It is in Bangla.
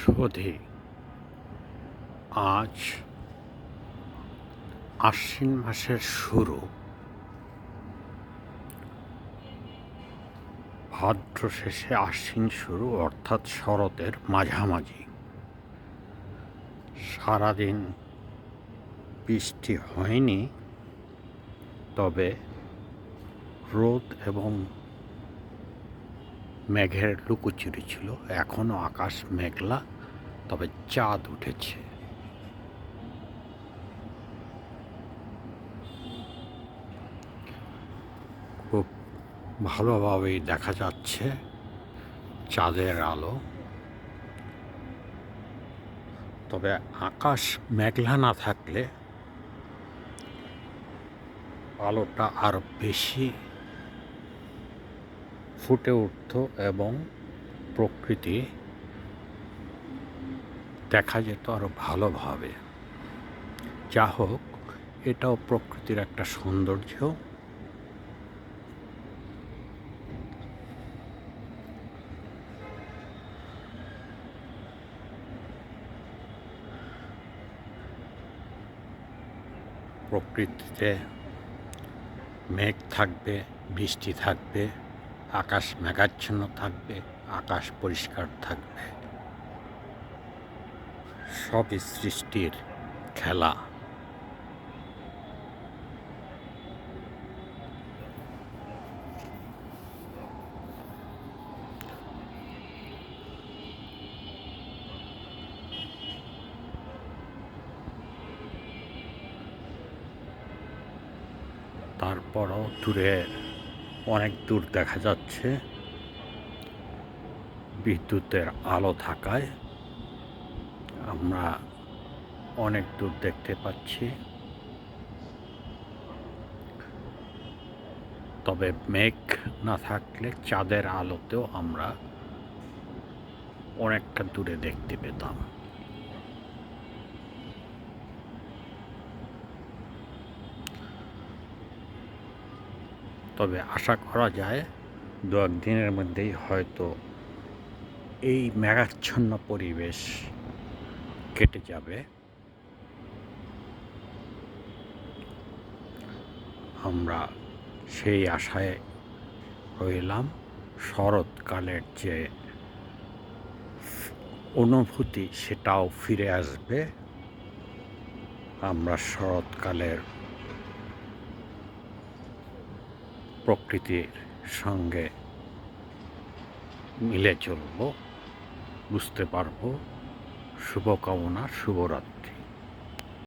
শোধে। আজ আশ্বিন মাসের শুরু। ভাদ্র শেষে আশ্বিন শুরু, অর্থাৎ শরতের মাঝামাঝি। সারাদিন বৃষ্টি হয়নি, তবে রোদ এবং মেঘের লুকোচুরি ছিল এখনও আকাশ মেঘলা, তবে চাঁদ উঠেছে। খুব ভালোভাবেই দেখা যাচ্ছে চাঁদের আলো। তবে আকাশ মেঘলা না থাকলে আলোটা আরও বেশি ফুটে উঠত এবং প্রকৃতি দেখা যেত আরও ভালোভাবে। যা হোক, এটাও প্রকৃতির একটা সৌন্দর্য। প্রকৃতিতে মেঘ থাকবে, বৃষ্টি থাকবে। আকাশ মেঘাচ্ছন্ন থাকবে আকাশ পরিষ্কার থাকবে। সব সৃষ্টির খেলা। তারপরও দূরে অনেক দূর দেখা যাচ্ছে। বিদ্যুতের আলো থাকায় আমরা অনেক দূর দেখতে পাচ্ছি। তবে মেঘ না থাকলে চাঁদের আলোতেও আমরা অনেকটা দূরে দেখতে পেতাম। তবে আশা করা যায় দু একদিনের মধ্যেই হয়তো এই মেঘাচ্ছন্ন পরিবেশ কেটে যাবে। আমরা সেই আশায় রইলাম। শরৎকালের যে অনুভূতি সেটাও ফিরে আসবে। আমরা শরৎকালের প্রকৃতির সঙ্গে মিলে চলব বুঝতে পারব। শুভকামনা শুভরাত্রি।